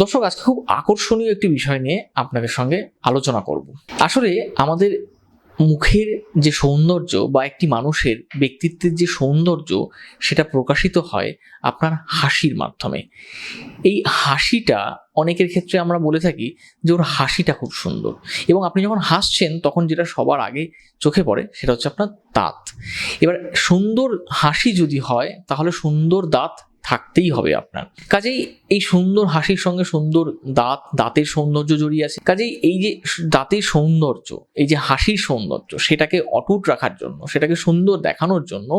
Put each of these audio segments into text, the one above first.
দর্শক, আজকে খুব আকর্ষণীয় একটি বিষয় নিয়ে আপনাদের সঙ্গে আলোচনা করব। আসলে আমাদের মুখের যে সৌন্দর্য বা একটি মানুষের ব্যক্তিত্বের যে সৌন্দর্য, সেটা প্রকাশিত হয় আপনার হাসির মাধ্যমে। এই হাসিটা অনেকের ক্ষেত্রে আমরা বলে থাকি যে ওর হাসিটা খুব সুন্দর। এবং আপনি যখন হাসছেন, তখন যেটা সবার আগে চোখে পড়ে, সেটা হচ্ছে আপনার দাঁত। এবার সুন্দর হাসি যদি হয়, তাহলে সুন্দর দাঁত থাকতেই হবে আপনার। কাজেই এই সুন্দর হাসির সঙ্গে সুন্দর দাঁত, দাঁতের সৌন্দর্য জড়িয়ে আছে। কাজেই এই যে দাঁতের সৌন্দর্য, এই যে হাসির সৌন্দর্য, সেটাকে অটুট রাখার জন্য, সেটাকে সুন্দর দেখানোর জন্য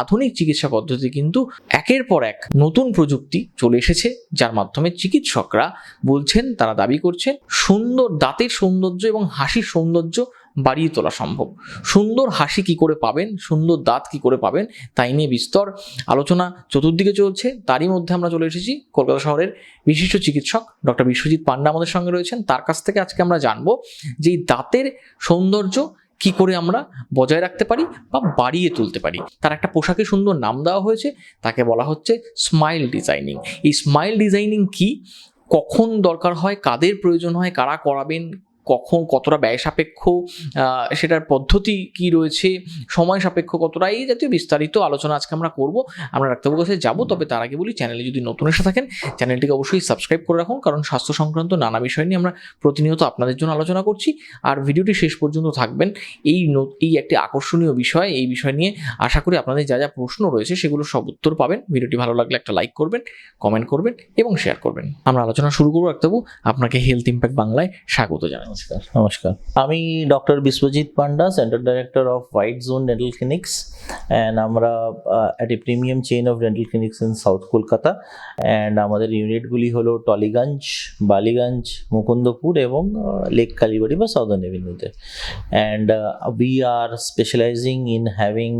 আধুনিক চিকিৎসা পদ্ধতি কিন্তু একের পর এক নতুন প্রযুক্তি চলে এসেছে, যার মাধ্যমে চিকিৎসকরা বলছেন, তারা দাবি করছেন, সুন্দর দাঁতের সৌন্দর্য এবং হাসির সৌন্দর্য বাড়িয়ে তোলা সম্ভব। সুন্দর হাসি কি করে পাবেন? সুন্দর দাঁত কি করে পাবেন? তাই নিয়ে বিস্তর আলোচনা চতুর্দিকে চলছে। তারই মধ্যে আমরা চলে এসেছি কলকাতা শহরের বিশিষ্ট চিকিৎসক ডক্টর বিশ্বজিৎ পান্ডা আমাদের সঙ্গে রয়েছেন। তার কাছ থেকে আজকে আমরা জানব যে এই দাঁতের সৌন্দর্য কি করে আমরা বজায় রাখতে পারি বা বাড়িয়ে তুলতে পারি। তার একটা পোশাকে সুন্দর নাম দেওয়া হয়েছে। তাকে বলা হচ্ছে স্মাইল ডিজাইনিং এই স্মাইল ডিজাইনিং কি? কখন দরকার হয়? কাদের প্রয়োজন হয়? কারা করাবেন? কখন কতটা ব্যয় সাপেক্ষ সেটার পদ্ধতি কি রয়েছে, সময় সাপেক্ষ কতটা, এই জাতীয় বিস্তারিত আলোচনা আজকে আমরা করব। আমরা ডাক্তারবাবুর কাছে যাব, তবে তার আগে বলি, চ্যানেলে যদি নতুন এসে থাকেন, চ্যানেলটিকে অবশ্যই সাবস্ক্রাইব করে রাখুন, কারণ স্বাস্থ্য সংক্রান্ত নানা বিষয় নিয়ে আমরা প্রতিনিয়ত আপনাদের জন্য আলোচনা করছি। আর ভিডিওটি শেষ পর্যন্ত থাকবেন। এই এই একটি আকর্ষণীয় বিষয়, এই বিষয় নিয়ে আশা করি আপনাদের যা যা প্রশ্ন রয়েছে, সেগুলো সব উত্তর পাবেন। ভিডিওটি ভালো লাগলে একটা লাইক করবেন, কমেন্ট করবেন এবং শেয়ার করবেন। আমরা আলোচনা শুরু করব, ডাক্তারবাবু, আপনাকে হেলথ ইম্প্যাক্ট বাংলায় স্বাগত জানাই। নমস্কার। নমস্কার। আমি doctor Biswajit Panda centre director of White Zone dental clinics and আমরা at a premium chain of dental clinics in south Kolkata and আমাদের ইউনিটগুলি হলো টলিগঞ্জ বালিগঞ্জ মুকুন্দপুর এবং লেক কালীবাড়ি বা southern এভিনিউতে and we are specialising in having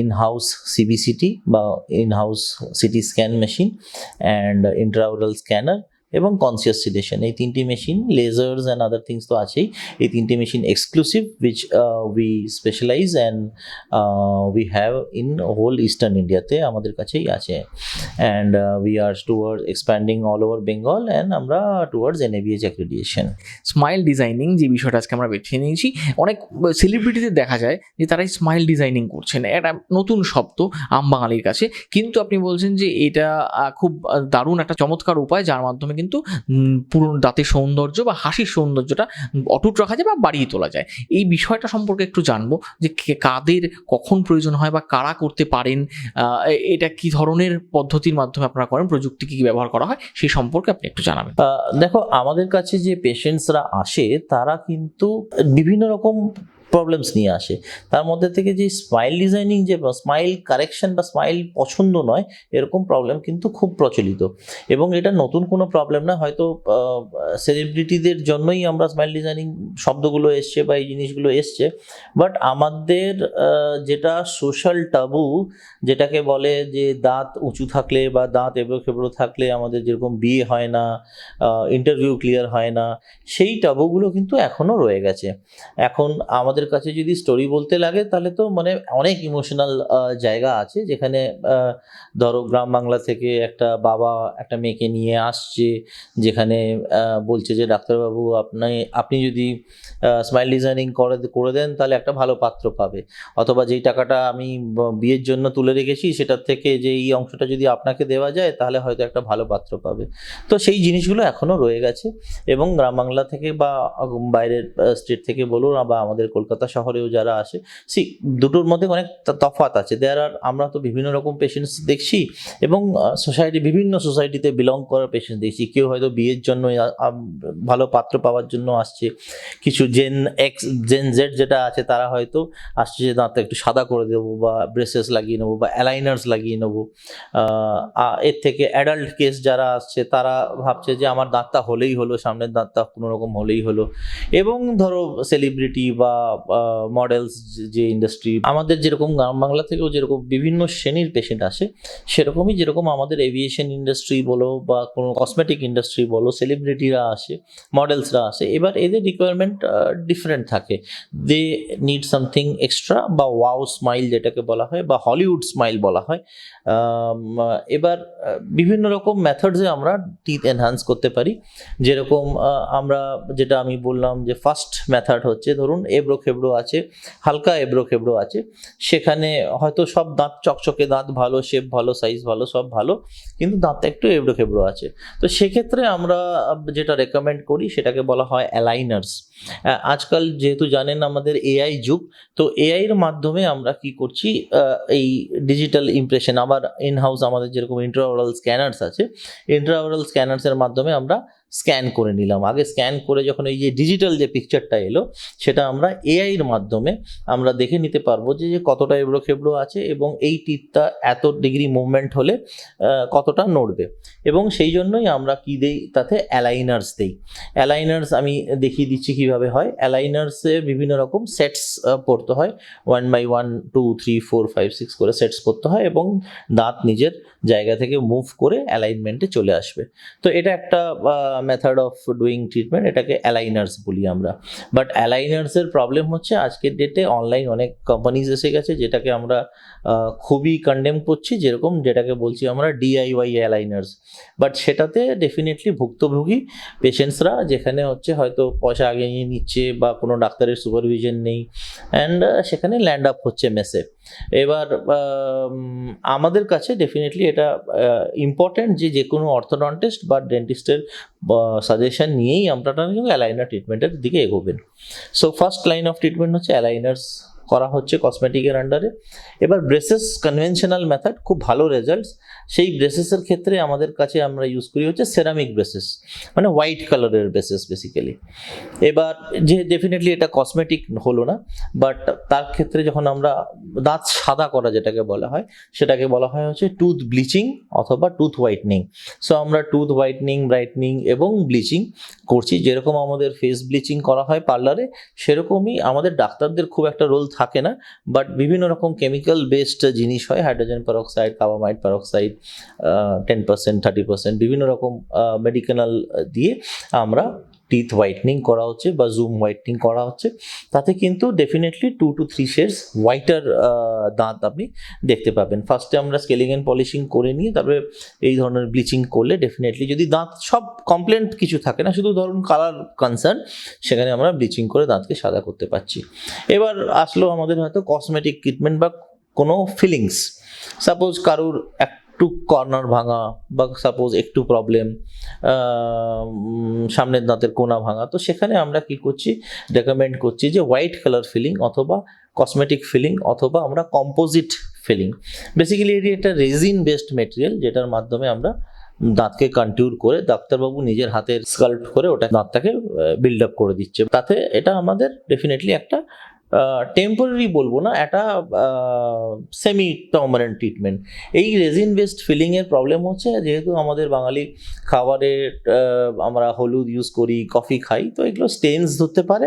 in house CBCT বা in house CT scan machine and intraoral scanner এবং conscious sedation এই তিনটি machine lasers and other things তো আছেই। এই তিনটি machine exclusive which we specialise and we have in whole eastern ইন্ডিয়াতে আমাদের কাছেই আছে। And we are toward expanding all over Bengal and আমরা towards NABH accreditation smile designing যে বিষয়টা আজকে আমরা বেছে নিয়েছি, অনেক সেলিব্রিটিদের দেখা যায় যে তারাই স্মাইল ডিজাইনিং করছেন। একটা নতুন শব্দ আম বাঙালির কাছে। কিন্তু আপনি বলছেন যে এটা খুব দারুণ একটা চমৎকার উপায়, যার মাধ্যমে কিন্তু উম, পুরো দাঁতের সৌন্দর্য বা হাসির সৌন্দর্যটা অটুট রাখা যায় বা বাড়িয়ে তোলা যায়। এই বিষয়টা সম্পর্কে একটু জানব যে কাদের কখন প্রয়োজন হয় বা কারা করতে পারেন এটা কি ধরনের পদ্ধতির মাধ্যমে আপনারা করেন প্রযুক্তি কি কি ব্যবহার করা হয় সেই সম্পর্কে আপনি একটু জানাবেন। দেখো আমাদের কাছে যে পেশেন্টসরা আসে তারা কিন্তু বিভিন্ন রকম প্রবলেমস নিয়ে আসে। তার মধ্যে থেকে যে স্মাইল ডিজাইনিং যে স্মাইল কারেকশন বা স্মাইল পছন্দ নয়, এরকম প্রবলেম কিন্তু খুব প্রচলিত। এবং এটা নতুন কোনো প্রবলেম না, হয়তো সেলিব্রিটিদের জন্যই আমরা স্মাইল ডিজাইনিং শব্দগুলো এসছে বা এই জিনিসগুলো এসছে। বাট আমাদের যেটা সোশ্যাল টাবু যেটাকে বলে যে দাঁত উঁচু থাকলে বা দাঁত এবড়ো খেবড়ো থাকলে আমাদের যেরকম বিয়ে হয় না ইন্টারভিউ ক্লিয়ার হয় না, সেই টাবুগুলো কিন্তু এখনও রয়ে গেছে। এখন আমাদের কাছে যদি স্টোরি বলতে লাগে, তাহলে তো মানে অনেক ইমোশনাল জায়গা আছে। যেখানে ধরো গ্রাম বাংলা থেকে একটা বাবা একটা মেয়েকে নিয়ে আসছে, যেখানে বলছে যে, ডাক্তারবাবু, আপনি আপনি যদি স্মাইল ডিজাইনিং করে করে দেন, তাহলে একটা ভালো পাত্র পাবে। অথবা যেই টাকাটা আমি বিয়ের জন্য তুলে রেখেছি, সেটার থেকে যে, এই অংশটা যদি আপনাকে দেওয়া যায়, তাহলে হয়তো একটা ভালো পাত্র পাবে। তো সেই জিনিসগুলো এখনও রয়ে গেছে এবং গ্রাম বাংলা থেকে বা বাইরের স্টেট থেকে বলুন বা আমাদের কলকাতা শহরেও যারা আসে, সি দুটোর মধ্যে অনেক ত- তফাৎ আছে। দেয়ার আর আমরা তো বিভিন্ন রকম পেশেন্টস দেখছি এবং সোসাইটি বিভিন্ন সোসাইটিতে বিলং করার পেশেন্ট দেখছি। কেউ হয়তো বিয়ের জন্য ভালো পাত্র পাওয়ার জন্য আসছে। কিছু জেন এক্স জেন জেড যেটা আছে, তারা হয়তো আসছে যে দাঁতটা একটু সাদা করে দেবো বা ব্রেসেস লাগিয়ে নেব বা অ্যালাইনার্স লাগিয়ে নেব। এর থেকে অ্যাডাল্ট কেস যারা আসছে, তারা ভাবছে যে, আমার দাঁতটা হলেই হলো, সামনের দাঁতটা কোনো রকম হলেই হলো। এবং ধরো সেলিব্রিটি বা মডেলস যে ইন্ডাস্ট্রি আমাদের যেরকম গ্রাম বাংলা থেকেও যেরকম বিভিন্ন শ্রেণির পেশেন্ট আসে, সেরকমই যেরকম আমাদের এভিয়েশন ইন্ডাস্ট্রি বলো বা কোনো কসমেটিক ইন্ডাস্ট্রি বলো সেলিব্রিটিরা আসে মডেলসরা আসে, এবার এদের রিকোয়ারমেন্ট ডিফারেন্ট থাকে। দে নিড সামথিং এক্সট্রা বা ওয়াও স্মাইল যেটাকে বলা হয় বা হলিউড স্মাইল বলা হয়। এবার বিভিন্ন রকম মেথডসে আমরা টিথ এনহান্স করতে পারি। যেরকম আমরা যেটা আমি বললাম যে ফার্স্ট মেথড হচ্ছে ধরুন এবড়ো খেবড়ো আছে, হালকা এবড়ো খেবড়ো আছে। সেখানে হয়তো সব দাঁত চকচকে দাঁত ভালো শেপ ভালো সাইজ ভালো, সব ভালো, কিন্তু দাঁতটা একটু এবড়ো খেবড়ো আছে। তো সেক্ষেত্রে আমরা যেটা রেকমেন্ড করি, সেটাকে বলা হয় অ্যালাইনার্স আজকাল যেহেতু জানেন আমাদের এআই যুগ, তো এআইয়ের মাধ্যমে আমরা কি করছি এই ডিজিটাল ইমপ্রেশন আবার ইন হাউস আমাদের যেরকম ইন্ট্রাওরাল স্ক্যানার্স আছে ইন্ট্রাওরাল স্ক্যানার্সের মাধ্যমে আমরা স্ক্যান করে নিলাম। আগে স্ক্যান করে যখন এই যে ডিজিটাল যে পিকচারটা এলো, সেটা আমরা এআইয়ের মাধ্যমে আমরা দেখে নিতে পারব যে যে কতটা এবড়ো খেবড়ো আছে এবং এই টিপটা এত ডিগ্রি মুভমেন্ট হলে কতটা নড়বে। এবং সেই জন্যই আমরা কি দেই, তাতে অ্যালাইনার্স দেই। অ্যালাইনার্স আমি দেখিয়ে দিচ্ছি কীভাবে হয়। অ্যালাইনার্সে বিভিন্ন রকম সেটস পড়তে হয়। One by one two three four five six করে সেটস পড়তে হয় এবং দাঁত নিজের জায়গা থেকে মুভ করে অ্যালাইনমেন্টে চলে আসবে। তো এটা একটা মেথড অফ ডুইং ট্রিটমেন্ট এটাকে অ্যালাইনার্স বলি আমরা। বাট অ্যালাইনার্সের প্রবলেম হচ্ছে, আজকের ডেটে অনলাইন অনেক কোম্পানিজ এসে গেছে, যেটাকে আমরা খুবই কন্ডেম করছি, যেরকম যেটাকে বলছি আমরা ডিআইওয়াই অ্যালাইনার্স বাট সেটাতে ডেফিনেটলি ভুক্তভোগী পেশেন্টসরা যেখানে হচ্ছে হয়তো পয়সা আগে নিয়ে নিচ্ছে বা কোনো ডাক্তারের সুপারভিশন নেই অ্যান্ড সেখানে ল্যান্ড আপ হচ্ছে মেসে এবার আমাদের কাছে ডেফিনেটলি এটা ইম্পর্ট্যান্ট যে যে কোনো অর্থোডন্টিস্ট বা ডেন্টিস্টের সাজেশন নিয়েই আপনারা কিন্তু অ্যালাইনার ট্রিটমেন্টের দিকে এগোবেন। So first line of treatment হচ্ছে অ্যালাইনার্স করা হচ্ছে কসমেটিকের আন্ডারে এবার ব্রেসেস কনভেনশনাল মেথড খুব ভালো রেজাল্টস সেই ব্রেসেসের ক্ষেত্রে আমাদের কাছে আমরা ইউজ করি হচ্ছে সেরামিক ব্রেসেস মানে হোয়াইট কালারের ব্রেসেস বেসিক্যালি এবার যে ডেফিনেটলি এটা কসমেটিক হলো না বাট তার ক্ষেত্রে যখন আমরা দাঁত সাদা করা যেটাকে বলা হয়, সেটাকে বলা হয় হচ্ছে টুথ ব্লিচিং অথবা টুথ হোয়াইটনিং সো আমরা টুথ হোয়াইটনিং ব্রাইটনিং এবং ব্লিচিং করছি। যেরকম আমাদের ফেস ব্লিচিং করা হয় পার্লারে সেরকমই আমাদের ডাক্তারদের খুব একটা রোল থাকে না বাট বিভিন্ন রকম কেমিক্যাল বেসড জিনিস হয় hydrogen peroxide carbamide peroxide ten percent thirty percent বিভিন্ন রকম মেডিকেনাল দিয়ে আমরা টিথ হোয়াইটনিং করা হচ্ছে বা জুম হোয়াইটনিং করা হচ্ছে, তাতে কিন্তু definitely two two three shades whiter দাঁত আপনি দেখতে পাবেন। ফার্স্টে আমরা স্কেলিং অ্যান্ড পলিশিং করে নিয়ে তারপরে এই ধরনের ব্লিচিং করলে ডেফিনেটলি যদি দাঁত সব কমপ্লেন্ট কিছু থাকে না, শুধু ধরুন কালার কনসার্ন সেখানে আমরা ব্লিচিং করে দাঁতকে সাদা করতে পারছি। এবার আসলো আমাদের হয়তো কসমেটিক ট্রিটমেন্ট বা কোনো ফিলিংস সাপোজ কারুর একটু কর্নার ভাঙা বা সাপোজ একটু প্রবলেম সামনের দাঁতের কোনা ভাঙা, তো সেখানে আমরা কি করছি রেকমেন্ড করছি যে হোয়াইট কালার ফিলিং অথবা কসমেটিক ফিলিং অথবা আমরা কম্পোজিট ফিলিং বেসিক্যালি এটি একটা রেজিন বেসড মেটেরিয়াল যেটার মাধ্যমে আমরা দাঁতকে কন্টিউর করে ডাক্তারবাবু নিজের হাতের স্কাল্প করে ওটা দাঁতটাকে বিল্ড আপ করে দিচ্ছে। তাতে এটা আমাদের ডেফিনেটলি একটা টেম্পোরারি বলব না, একটা সেমি পার্মানেন্ট ট্রিটমেন্ট এই রেজিন বেসড ফিলিংয়ের প্রবলেম হচ্ছে, যেহেতু আমাদের বাঙালি খাবারে আমরা হলুদ ইউজ করি কফি খাই, তো এগুলো স্টেন্স ধরতে পারে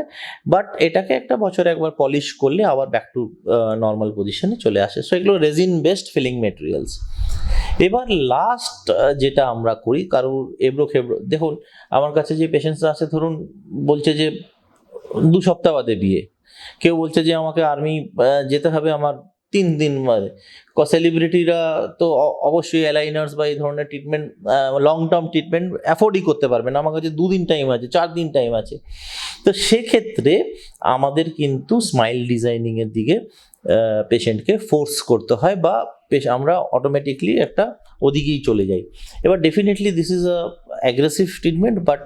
বাট এটাকে একটা বছরে একবার পলিশ করলে আবার ব্যাক টু নর্মাল পজিশনে চলে আসে। সো এগুলো রেজিন বেসড ফিলিং মেটেরিয়ালস এবার লাস্ট যেটা আমরা করি, কারোর এবড়ো খেবড়ো, দেখুন, আমার কাছে যে পেশেন্টসরা আছে, ধরুন, বলছে যে দু সপ্তাহ বাদে বিয়ে। কেউ বলছে যে আমাকে আর্মি যেতে হবে আমার তিন দিন বাদে। সেলিব্রিটিরা তো অবশ্যই অ্যালাইনার্স বা এই ধরনের ট্রিটমেন্ট লং টার্ম ট্রিটমেন্ট অ্যাফোর্ডই করতে পারবে না। আমার কাছে দুদিন টাইম আছে, চার দিন টাইম আছে। তো সেক্ষেত্রে আমাদের কিন্তু স্মাইল ডিজাইনিংয়ের দিকে পেশেন্টকে ফোর্স করতে হয় বা পেশ- আমরা অটোমেটিকলি একটা ওদিকেই চলে যাই। এবার definitely this is a aggressive treatment but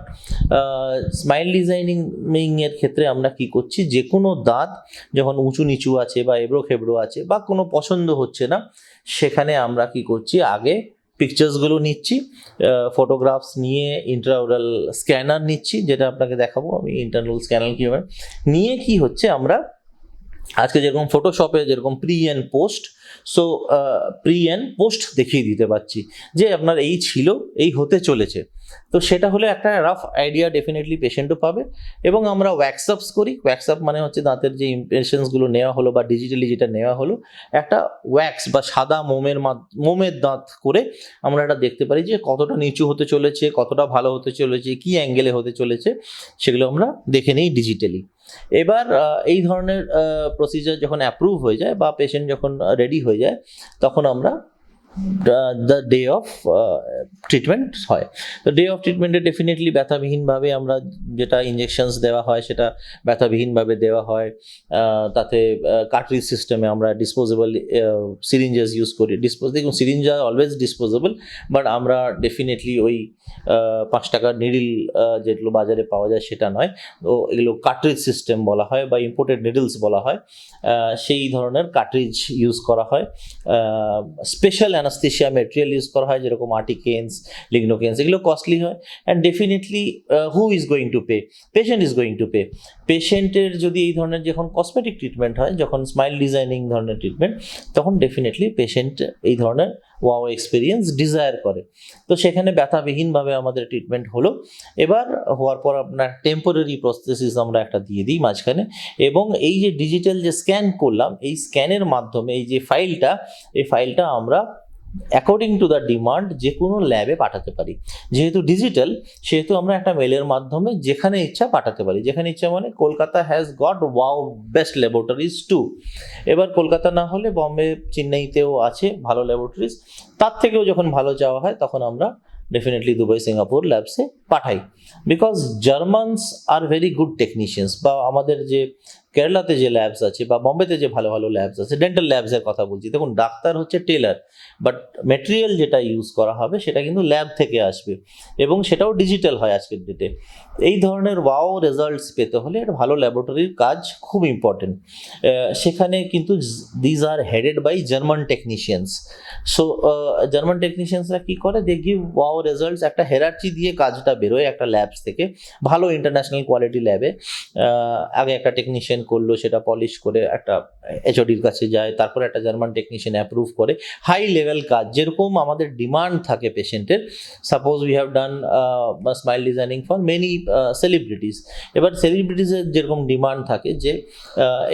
smile designing এর ক্ষেত্রে আমরা কি করছি? যে কোনো দাঁত যখন উঁচু নিচু আছে বা এবড়ো খেবড়ো আছে বা কোনো পছন্দ হচ্ছে না, সেখানে আমরা কি করছি? আগে পিকচার্সগুলো নিচ্ছি ফটোগ্রাফস নিয়ে ইন্টারনাল স্ক্যানার নিচ্ছি, যেটা আপনাকে দেখাবো আমি ইন্টারনাল স্ক্যানার কীভাবে। নিয়ে কি হচ্ছে আমরা, আজকে যেরকম ফটোশপে যেরকম pre and post so pre and post দেখিয়ে দিতে পারছি যে আপনার এই ছিল, এই হতে চলেছে। তো সেটা হলে একটা রাফ আইডিয়া ডেফিনেটলি পেশেন্টও পাবে এবং আমরা ওয়্যাক্সআপস করি। ওয়্যাক্সআপ মানে হচ্ছে দাঁতের যে ইমপ্রেশনসগুলো নেওয়া হলো বা ডিজিটালি যেটা নেওয়া হলো, একটা ওয়্যাক্স বা সাদা মোমের মোমের দাঁত করে আমরা এটা দেখতে পারি যে কতটা নিচু হতে চলেছে, কতটা ভালো হতে চলেছে, কি অ্যাঙ্গেলে হতে চলেছে, সেগুলো আমরা দেখে নিই ডিজিটালি এবার এই ধরনের প্রসিজার যখন অ্যাপ্রুভ হয়ে যায় বা পেশেন্ট যখন রেডি হয়ে যায়, তখন আমরা দ্য ডে অফ ট্রিটমেন্ট হয়। তো ডে অফ ট্রিটমেন্টে ডেফিনেটলি ব্যথাবিহীনভাবে আমরা যেটা ইঞ্জেকশনস দেওয়া হয়, সেটা ব্যথাবিহীনভাবে দেওয়া হয়। তাতে কার্ট্রিজ সিস্টেমে আমরা ডিসপোজেবল সিরিঞ্জেস ইউজ করি। ডিসপোজ দেখুন সিরিঞ্জ আর অলওয়েজ ডিসপোজেবল বাট আমরা ডেফিনেটলি ওই পাঁচ টাকার নিডিল যেগুলো বাজারে পাওয়া যায় সেটা নয়। তো এগুলো কার্ট্রিজ সিস্টেম বলা হয় বা ইম্পোর্টেড নিডলস বলা হয়। সেই ধরনের কার্ট্রিজ ইউজ করা হয়। স্পেশাল অ্যানাস্থেশিয়া মেটেরিয়াল ইউজ করা হয়, যেরকম আর্টিকেন্স লিগনোকেন্স এগুলো কস্টলি হয়। And definitely who is going to pay patient is going to pay পেশেন্টের যদি এই ধরনের যখন কসমেটিক ট্রিটমেন্ট হয়, যখন স্মাইল ডিজাইনিং ধরনের ট্রিটমেন্ট তখন ডেফিনেটলি পেশেন্ট এই ধরনের ওয়াও এক্সপিরিয়েন্স ডিজায়ার করে। তো সেখানে ব্যথাবিহীনভাবে আমাদের ট্রিটমেন্ট হলো। এবার হওয়ার পর আপনার টেম্পোরারি প্রসেসিস আমরা একটা দিয়ে দিই মাঝখানে। এবং এই যে ডিজিটাল যে স্ক্যান করলাম, এই স্ক্যানের মাধ্যমে এই যে ফাইলটা এই ফাইলটা আমরা অ্যাকর্ডিং টু দ্য ডিমান্ড যে কোনো ল্যাবে পাঠাতে পারি। যেহেতু ডিজিটাল সেহেতু আমরা একটা মেলের মাধ্যমে যেখানে ইচ্ছা পাঠাতে পারি। যেখানে ইচ্ছা মানে Kolkata has got wow best laboratories too এবার কলকাতা না হলে বম্বে, চেন্নাইতেও আছে ভালো ল্যাবরেটরিজ তার থেকেও যখন ভালো চাওয়া হয়, তখন আমরা ডেফিনেটলি দুবাই সিঙ্গাপুর ল্যাবসে পাঠাই। Because Germans are very good technicians বা আমাদের যে কেরালাতে যে ল্যাবস আছে বা বম্বেতে যে ভালো ভালো ল্যাবস আছে ডেন্টাল ল্যাবসের কথা বলছি। দেখুন, ডাক্তার হচ্ছে টেলার বাট মেটেরিয়াল যেটা ইউজ করা হবে সেটা কিন্তু ল্যাব থেকে আসবে এবং সেটাও ডিজিটাল হয় আজকের ডেটে এই ধরনের ওয়াও রেজাল্টস পেতে হলে একটা ভালো ল্যাবরেটরির কাজ খুব ইম্পর্টেন্ট সেখানে কিন্তু these are headed by German technicians so German টেকনিশিয়ানসরা কী করে? দে গিভ ওয়াও রেজাল্টস একটা হেরার্চি দিয়ে কাজটা বেরোয় একটা ল্যাবস থেকে। ভালো ইন্টারন্যাশনাল কোয়ালিটি ল্যাবে আগে একটা টেকনিশিয়ান করল, সেটা পলিশ করে একটা এইচওডির কাছে যায়, তারপরে একটা জার্মান টেকনিশিয়ান অ্যাপ্রুভ করে। হাই লেভেল কাজ, যেরকম আমাদের ডিমান্ড থাকে পেশেন্টের suppose we have done smile designing for many celebrities এবার সেলিব্রিটিসের যেরকম ডিমান্ড থাকে যে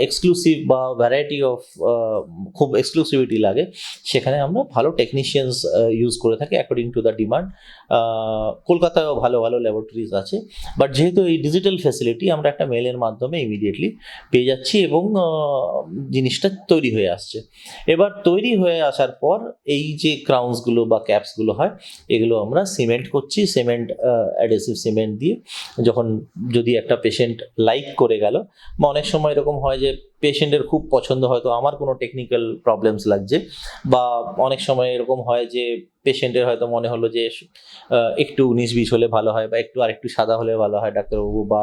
এক্সক্লুসিভ বা ভ্যারাইটি অফ খুব এক্সক্লুসিভিটি লাগে, সেখানে আমরা ভালো টেকনিশিয়ানস ইউজ করে থাকি অ্যাকর্ডিং টু দ্য ডিমান্ড কলকাতায়ও ভালো ভালো ল্যাবরেটরিজ আছে। বাট যেহেতু এই ডিজিটাল ফ্যাসিলিটি আমরা একটা মেলের মাধ্যমে ইমিডিয়েটলি পেয়ে যাচ্ছি এবং জিনিসটা তৈরি হয়ে আসছে। এবার তৈরি হয়ে আসার পর এই যে ক্রাউন্সগুলো বা ক্যাপসগুলো হয়, এগুলো আমরা সিমেন্ট করছি। সিমেন্ট অ্যাডেসিভ সিমেন্ট দিয়ে যখন যদি একটা পেশেন্ট লাইক করে গেল, বা অনেক সময় এরকম হয় যে পেশেন্টের খুব পছন্দ, হয়তো আমার কোনো টেকনিক্যাল প্রবলেমস লাগছে, বা অনেক সময় এরকম হয় যে পেশেন্টের হয়তো মনে হলো যে একটু উনিশ বিশ হলে ভালো হয় বা একটু আরেকটু সাদা হলে ভালো হয় ডাক্তারবাবু বা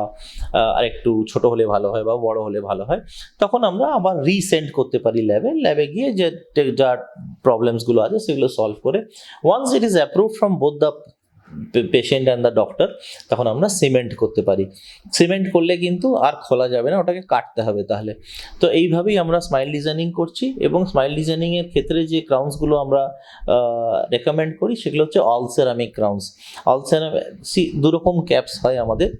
আরেকটু ছোট হলে ভালো হয় বা বড় হলে ভালো হয়। তখন আমরা আবার রিসেন্ড করতে পারি ল্যাবে। ল্যাবে গিয়ে যে, যা প্রবলেমসগুলো আছে সেগুলো সলভ করে once it is approve from both the patient and the doctor তখন আমরা সিমেন্ট করতে পারি। সিমেন্ট করলে কিন্তু আর খোলা যাবে না, ওটাকে কাটতে হবে তাহলে। তো এইভাবেই আমরা স্মাইল ডিজাইনিং করছি এবং স্মাইল ডিজাইনিংয়ের ক্ষেত্রে যে ক্রাউন্সগুলো আমরা রেকমেন্ড করি, সেগুলো হচ্ছে all ceramic crowns all ceramic C দুরকম ক্যাপস হয় আমাদের।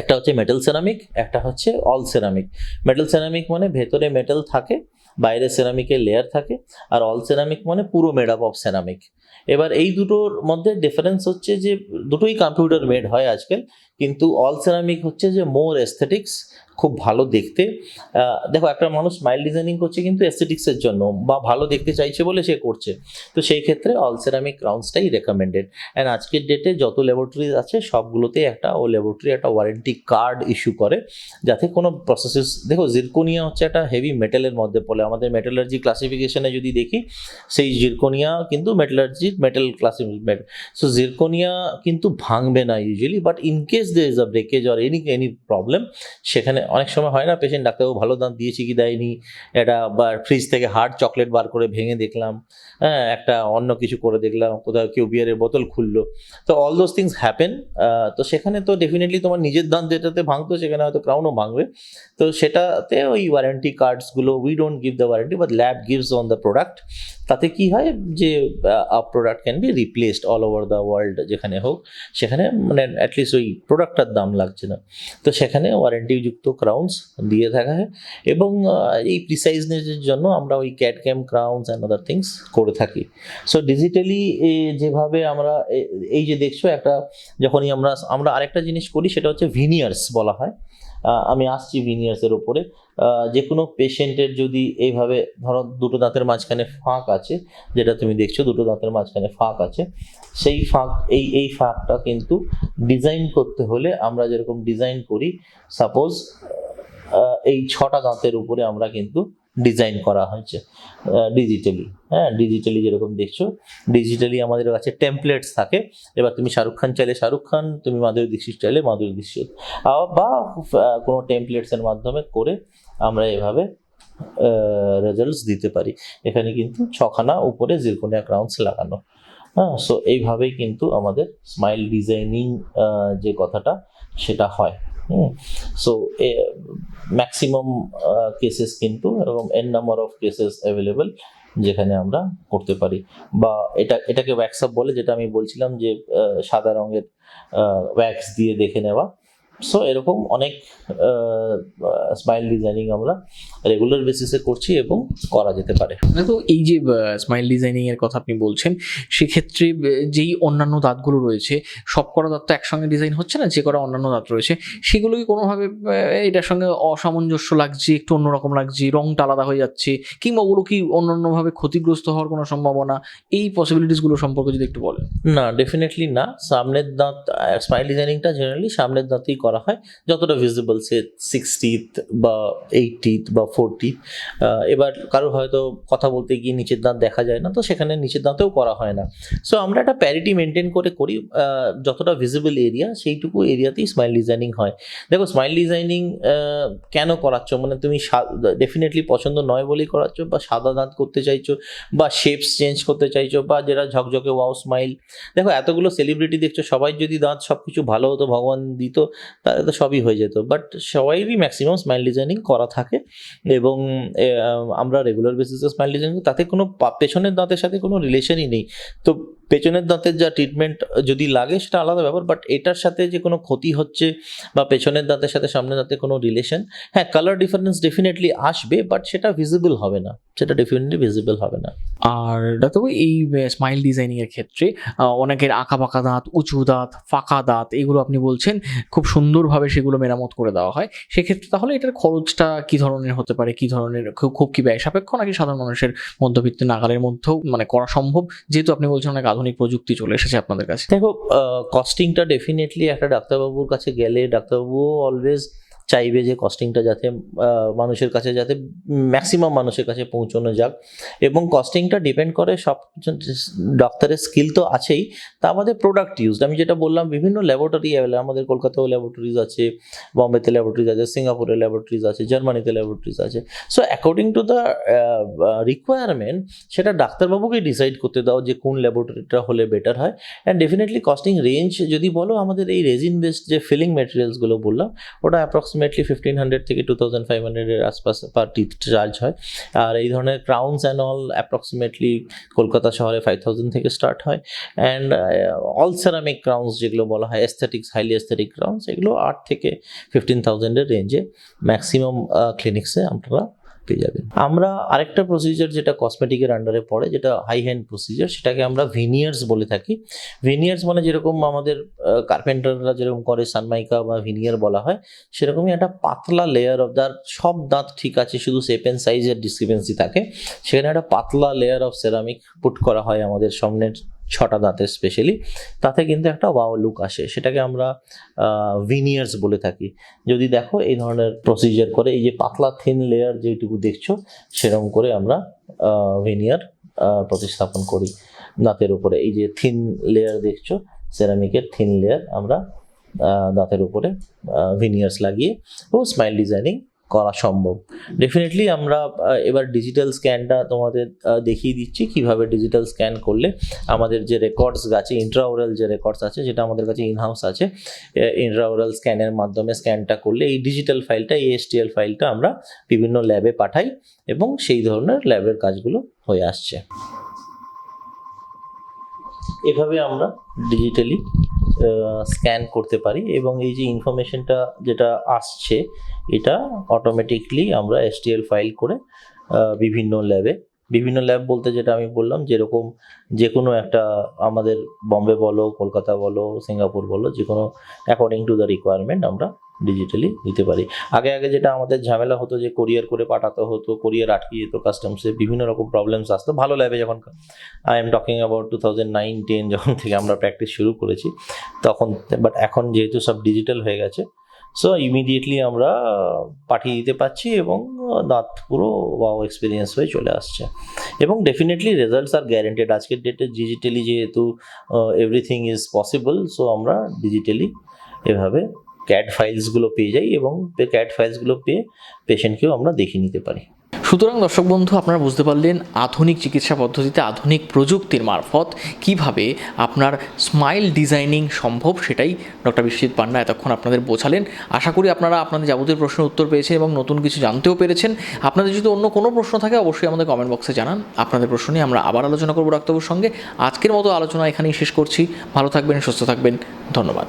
একটা হচ্ছে মেটাল সেরামিক একটা হচ্ছে অল সেরামিক মেটাল সেরামিক মানে ভেতরে মেটাল থাকে বাইরে সেরামিকের লেয়ার থাকে, আর অল সেরামিক মানে পুরো মেড আপ অফ সেরামিক এবার এই দুটোর মধ্যে ডিফারেন্স হচ্ছে যে, দুটোই কম্পিউটার মেড হয় আজকাল, কিন্তু অল সেরামিক হচ্ছে যে মোর এস্থেটিক্স খুব ভালো দেখতে। দেখো, একটা মানুষ স্মাইল ডিজাইনিং করছে কিন্তু এস্থেটিক্সের জন্য বা ভালো দেখতে চাইছে বলে সে করছে। তো সেই ক্ষেত্রে অল সেরামিক ক্রাউন্সটাই রেকমেন্ডেড অ্যান্ড আজকের ডেটে যত ল্যাবরেটরিজ আছে, সবগুলোতে একটা ও ল্যাবরেটরি একটা ওয়ারেন্টি কার্ড ইস্যু করে, যাতে কোনো প্রসেসেস দেখো জিরকোনিয়া হচ্ছে একটা হেভি মেটালের মধ্যে পড়ে। আমাদের মেটালার্জি ক্লাসিফিকেশনে যদি দেখি, সেই জিরকোনিয়া কিন্তু মেটালার্জি মেটাল ক্লাসিফিক সো জিরকোনিয়া কিন্তু ভাঙবে না usually but in case there is a breakage or any any problem সেখানে অনেক সময় হয় না পেশেন্ট ডাক্তারবাবু ভালো দাঁত দিয়েছি কি দেয়নি? এটা বা ফ্রিজ থেকে হার্ড চকলেট বার করে ভেঙে দেখলাম হ্যাঁ একটা অন্য কিছু করে দেখলাম, কোথাও কেউ বিয়ারের বোতল খুললো। তো অল দোজ থিংস হ্যাপেন তো সেখানে তো ডেফিনেটলি তোমার নিজের দাঁত যেটাতে ভাঙতো সেখানে হয়তো ক্রাউনও ভাঙবে। তো সেটাতে ওই warranty কার্ডসগুলো we don't give the warranty but lab gives on the product তাতে কি হয় যে product can be replaced all over the world যেখানে হোক, সেখানে মানে অ্যাটলিস্ট ওই প্রোডাক্টটার দাম লাগছে না। তো সেখানে ওয়ারেন্টিযুক্ত ক্রাউন্স দিয়ে থাকা হয় এবং এই প্রিসাইজনেসের জন্য আমরা ওই CAD CAM crowns and other things করে থাকি। সো ডিজিটালি যেভাবে আমরা এই যে দেখছ একটা, যখনই আমরা আমরা আরেকটা জিনিস করি সেটা হচ্ছে ভিনিয়ার্স বলা হয়। আমি আসছি ভিনিয়ার্সের ওপরে যে কোনো পেশেন্টের যদি এইভাবে ধরো দুটো দাঁতের মাঝখানে ফাঁক আছে, যেটা তুমি দেখছ দুটো দাঁতের মাঝখানে ফাঁক আছে, সেই ফাঁক, এই এই ফাঁকটা কিন্তু ডিজাইন করতে হলে আমরা যেরকম ডিজাইন করি সাপোজ এই ছটা দাঁতের উপরে আমরা কিন্তু ডিজাইন করা হয়েছে ডিজিটালি হ্যাঁ ডিজিটালি যেরকম দেখছ ডিজিটালি আমাদের কাছে টেমপ্লেটস থাকে। এবার তুমি শাহরুখ খান চাইলে শাহরুখ খান, তুমি মাধুরী দীক্ষিত চাইলে মাধুরী দীক্ষিত। বা কোনো টেমপ্লেটসের মাধ্যমে করে আমরা এভাবে রেজাল্টস দিতে পারি। এখানে কিন্তু ছখানা উপরে জিরকোনিয়া ক্রাউন্স লাগানো। হ্যাঁ সো এইভাবেই কিন্তু আমাদের স্মাইল ডিজাইনিং যে কথাটা, সেটা হয়। সো ম্যাক্সিমাম কেসেস কিন্তু এরকম n number of cases available যেখানে আমরা করতে পারি। বা এটা, এটাকে ওয়্যাক্স আপ বলে, যেটা আমি বলছিলাম যে সাদা রঙের ওয়্যাক্স দিয়ে দেখে নেওয়া। সো এরকম অনেক স্মাইল ডিজাইনিং আমরা রেগুলার বেসিসে করছি এবং করা যেতে পারে। তো এই যে স্মাইল ডিজাইনিং এর কথা আপনি বলছেন সেক্ষেত্রে যেই অন্যান্য দাঁতগুলো রয়েছে সব করা দাঁত তো একসঙ্গে ডিজাইন হচ্ছে না? যে করা অন্যান্য দাঁত রয়েছে সেগুলো কি কোনোভাবে এটার সঙ্গে অসামঞ্জস্য লাগছে একটু অন্যরকম লাগছে রংটা আলাদা হয়ে যাচ্ছে কিংবা ওগুলো কি অন্যান্যভাবে ক্ষতিগ্রস্ত হওয়ার কোনো সম্ভাবনা? এই পসিবিলিটিসগুলো সম্পর্কে যদি একটু বলেন। না ডেফিনেটলি না। সামনের দাঁত স্মাইল ডিজাইনিংটা জেনারেলি সামনের দাঁতেই করা হয়, যতটা ভিজিবল সে সিক্সটিথ বা এইটিথ বা ফোরটিথ এবার কারোর হয়তো কথা বলতে গিয়ে নিচের দাঁত দেখা যায় না, তো সেখানে নিচের দাঁতেও করা হয় না। সো আমরা একটা প্যারিটি মেনটেন করে করি যতটা ভিজিবল এরিয়া সেইটুকু এরিয়াতেই স্মাইল ডিজাইনিং হয়। দেখো স্মাইল ডিজাইনিং কেন করাচ্ছ? মানে তুমি ডেফিনেটলি পছন্দ নয় বলেই করাচ্ছ, বা সাদা দাঁত করতে চাইছো, বা শেপস চেঞ্জ করতে চাইছো, বা যেটা ঝকঝকে ওয়াও স্মাইল দেখো, এতগুলো সেলিব্রিটি দেখছ, সবাই যদি দাঁত সব কিছু ভালো হতো, ভগবান দিত তাহলে তো সবই হয়ে যেত। বাট সবাইরই ম্যাক্সিমাম স্মাইল ডিজাইনিং করা থাকে এবং আমরা রেগুলার বেসিসে স্মাইল ডিজাইনিং তাতে কোনো পেছনের দাঁতের সাথে কোনো রিলেশনই নেই। তো পেছনের দাঁতের যা ট্রিটমেন্ট যদি লাগে সেটা আলাদা ব্যাপার বাট এটার সাথে যে কোনো ক্ষতি হচ্ছে বা পেছনের দাঁতের সাথে সামনের দাঁতের কোনো রিলেশন হ্যাঁ কালার ডিফারেন্স ডেফিনেটলি আসবে বাট সেটা ভিজিবল হবে না। সেটা ডেফিনেটলি ভিজিবল হবে না। আর ডাক্তারবাবু এই স্মাইল ডিজাইনিং এর ক্ষেত্রে অনেকের আঁকা বাঁকা দাঁত, উঁচু দাঁত, ফাঁকা দাঁত, এগুলো আপনি বলছেন, খুব সুন্দরভাবে সেগুলো মেরামত করে দেওয়া হয়। সেক্ষেত্রে তাহলে এটার খরচটা কি ধরনের হতে পারে? কি ধরনের খুব খুব কি ব্যয় সাপেক্ষ নাকি সাধারণ মানুষের মধ্যবিত্ত নাগালের মধ্যেও মানে করা সম্ভব? যেহেতু আপনি বলছেন অনেক আধুনিক প্রযুক্তি চলে এসেছে আপনাদের কাছে? দেখো কস্টিংটা ডেফিনেটলি একটা ডাক্তারবাবুর কাছে গেলে ডাক্তারবাবুও অলওয়েজ চাইবে যে কস্টিংটা যাতে মানুষের কাছে যাতে ম্যাক্সিমাম মানুষের কাছে পৌঁছানো যাক। এবং কস্টিংটা ডিপেন্ড করে সব ডক্টরের স্কিল তো আছেই। তা আমাদের প্রোডাক্ট ইউজ আমি যেটা বললাম, বিভিন্ন ল্যাবরেটরি আমাদের কলকাতাও ল্যাবরেটরিজ আছে, বম্বেতে ল্যাবরেটরিজ আছে, সিঙ্গাপুরে ল্যাবরেটরিজ আছে, জার্মানিতে ল্যাবরেটরিজ আছে। So according to the requirement সেটা ডাক্তারবাবুকে ডিসাইড করতে দাও যে কোন ল্যাবরেটরিটা হলে বেটার হয়। অ্যান্ড ডেফিনেটলি কস্টিং রেঞ্জ যদি বলো, আমাদের এই রেজিন বেসড যে ফিলিং মেটেরিয়ালসগুলো বললাম, ওটা অ্যাপ্রক্সিমেটলি ফিফটিন হান্ড্রেড থেকে টু থাউজেন্ড ফাইভ হান্ড্রেডের আশপাশ পার টিথ চার্জ হয়। আর এই ধরনের crowns and all approximately Kolkata শহরে ফাইভ থাউজেন্ড থেকে স্টার্ট হয়। অ্যান্ড অল সেরামিক ক্রাউন্স যেগুলো বলা হয় এস্থেটিক্স হাইলি অ্যাস্থেটিক ক্রাউন্স এগুলো আট থেকে ফিফটিন থাউজেন্ডের রেঞ্জে ম্যাক্সিমাম ক্লিনিক্সে আপনারা পেয়ে যাবেন। আমরা আরেকটা প্রসিজার যেটা কসমেটিকের আন্ডারে পড়ে, যেটা হাই হ্যান্ড প্রসিজার সেটাকে আমরা ভিনিয়ার্স বলে থাকি। ভিনিয়ার্স মানে যেরকম আমাদের কার্পেন্টাররা যেরকম করে সানমাইকা বা ভিনিয়ার বলা হয়, সেরকমই একটা পাতলা লেয়ার অফ যার সব দাঁত ঠিক আছে, শুধু সেপেন সাইজের ডিসক্রিপেন্সি থাকে। সেখানে একটা পাতলা লেয়ার অফ সেরামিক পুট করা হয় আমাদের সামনের ছটা দাঁতের স্পেশালি তাতে কিন্তু একটা ওয়াও লুক আসে। সেটাকে আমরা ভিনিয়ার্স বলে থাকি। যদি দেখো এই ধরনের প্রসিজার করে, এই যে পাতলা থিন লেয়ার যেটুকু দেখছ, সেরকম করে আমরা ভিনিয়ার প্রতিস্থাপন করি দাঁতের উপরে। এই যে থিন লেয়ার দেখছ সেরামিকের থিন লেয়ার আমরা দাঁতের উপরে ভিনিয়ার্স লাগিয়ে, ও স্মাইল ডিজাইনিং করা সম্ভব। ডেফিনেটলি আমরা এবার ডিজিটাল স্ক্যানটা তোমাদের দেখিয়ে দিচ্ছি কীভাবে ডিজিটাল স্ক্যান করলে আমাদের যে রেকর্ডস আছে ইন্ট্রাওরাল যে রেকর্ডস আছে, যেটা আমাদের কাছে ইনহাউস আছে ইন্ট্রাওরাল স্ক্যানের মাধ্যমে স্ক্যানটা করলে এই ডিজিটাল ফাইলটা এই এসটিএল ফাইলটা আমরা বিভিন্ন ল্যাবে পাঠাই এবং সেই ধরনের ল্যাবের কাজগুলো হয়ে আসছে। এভাবে আমরা ডিজিটালি স্ক্যান করতে পারি এবং এই যে ইনফরমেশনটা যেটা আসছে, এটা অটোমেটিকলি আমরা এসটিএল ফাইল করে বিভিন্ন ল্যাবে বিভিন্ন ল্যাব বলতে যেটা আমি বললাম, যেরকম যে কোনো একটা আমাদের বম্বে বলো, কলকাতা বলো সিঙ্গাপুর বলো যে কোনো অ্যাকর্ডিং টু দ্য রিকোয়ারমেন্ট আমরা ডিজিটালি দিতে পারি। আগে আগে যেটা আমাদের ঝামেলা হতো যে কোরিয়ার করে পাঠাতে হতো কোরিয়ার আটকে যেত কাস্টমসে বিভিন্ন রকম প্রবলেমস আসতো। ভালো ল্যাবে যখন I am talking about two thousand nine ten যখন থেকে আমরা প্র্যাকটিস শুরু করেছি, তখন বাট এখন যেহেতু সব ডিজিটাল হয়ে গেছে সো ইমিডিয়েটলি আমরা পাঠিয়ে দিতে পারছি এবং দাঁত পুরো ওয়াও এক্সপিরিয়েন্স হয়ে চলে আসছে। এবং ডেফিনেটলি রেজাল্টস আর গ্যারেন্টেড আজকের ডেটে ডিজিটালি যেহেতু এভরিথিং ইজ পসিবল সো আমরা ডিজিটালি এভাবে ক্যাড ফাইলসগুলো পেয়ে যাই এবং ক্যাড ফাইলসগুলো পেয়ে পেশেন্টকেও আমরা দেখিয়ে নিতে পারি। সুতরাং দর্শক বন্ধু, আপনারা বুঝতে পারলেন আধুনিক চিকিৎসা পদ্ধতিতে আধুনিক প্রযুক্তির মারফত কীভাবে আপনার স্মাইল ডিজাইনিং সম্ভব সেটাই ডক্টর বিশ্বজিৎ পান্ডা এতক্ষণ আপনাদের বোঝালেন। আশা করি আপনারা আপনাদের যাবতীয় প্রশ্নের উত্তর পেয়েছেন এবং নতুন কিছু জানতেও পেরেছেন। আপনাদের যদি অন্য কোনো প্রশ্ন থাকে, অবশ্যই আমাদের কমেন্ট বক্সে জানান। আপনাদের প্রশ্ন নিয়ে আমরা আবার আলোচনা করব ডাক্তারবাবুর সঙ্গে। আজকের মতো আলোচনা এখানেই শেষ করছি। ভালো থাকবেন, সুস্থ থাকবেন। ধন্যবাদ।